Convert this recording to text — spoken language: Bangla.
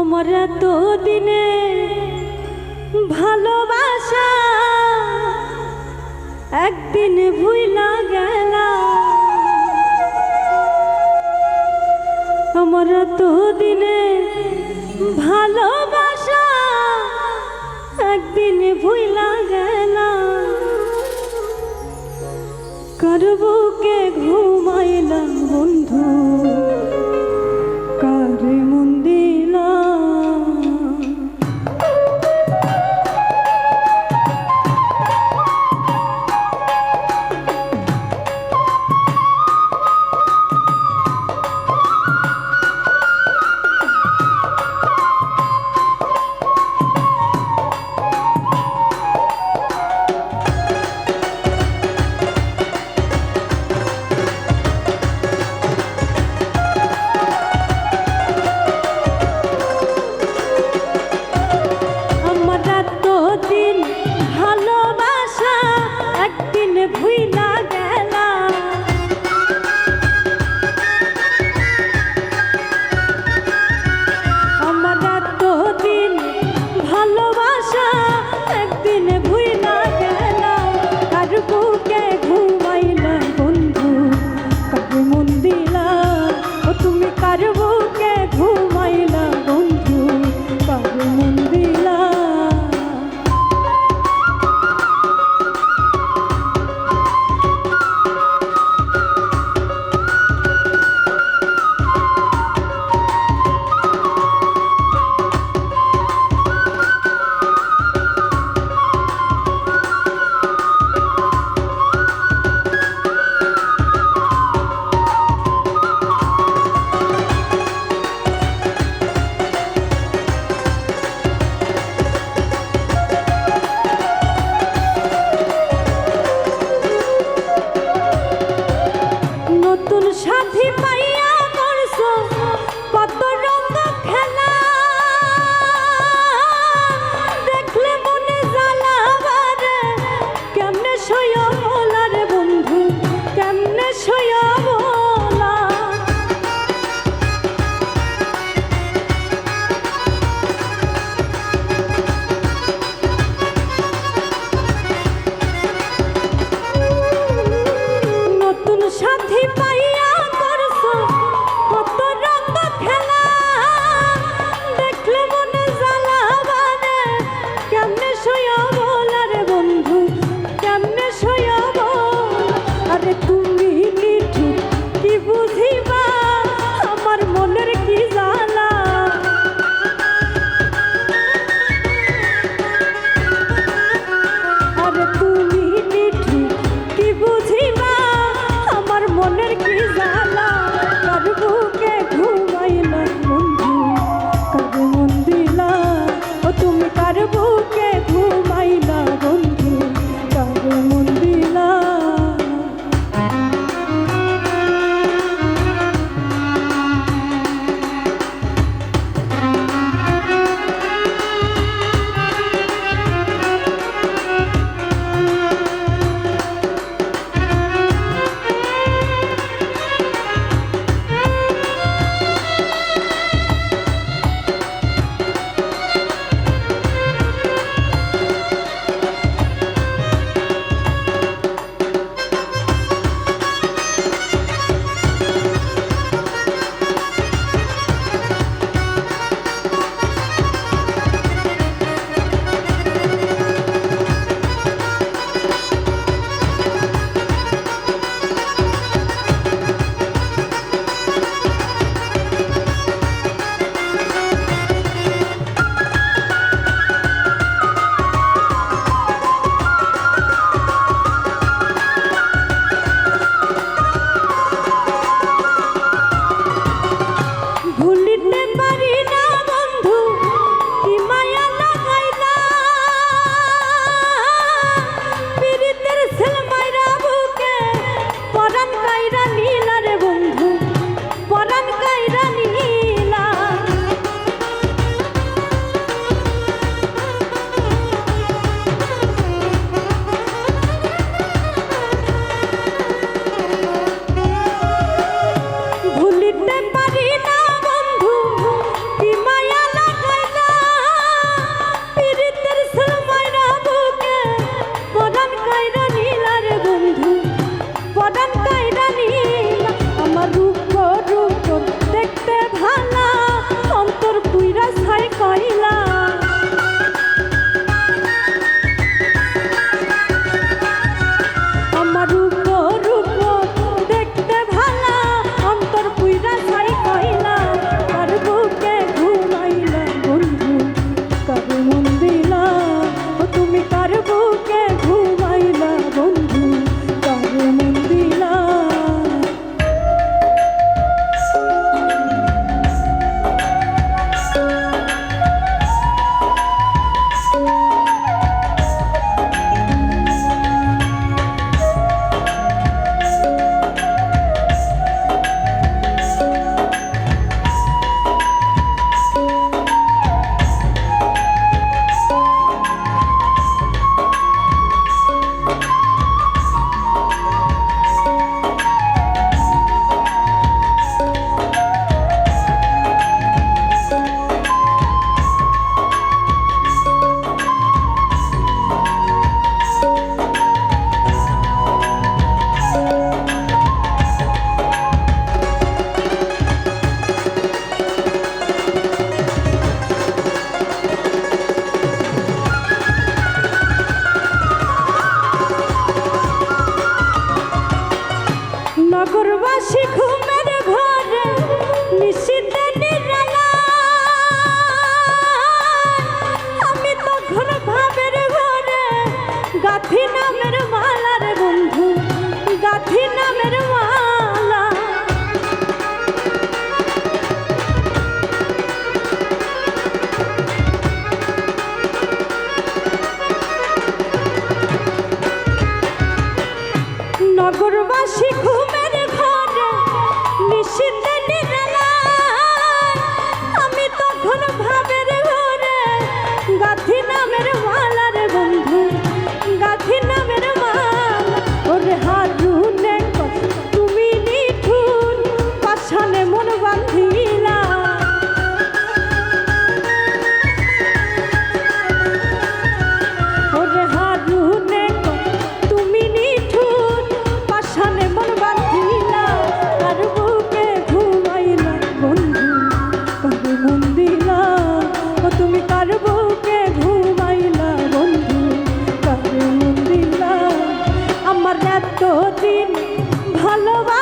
আমার তো দিনে ভালোবাসা একদিন ভুইলা গেল। আমার তো দিনে ভালোবাসা একদিন ভুইলা গেল। করবুকে ঘুমাইলাম বন্ধু নতুন সাথী পাই চিরদিন ভালোবাস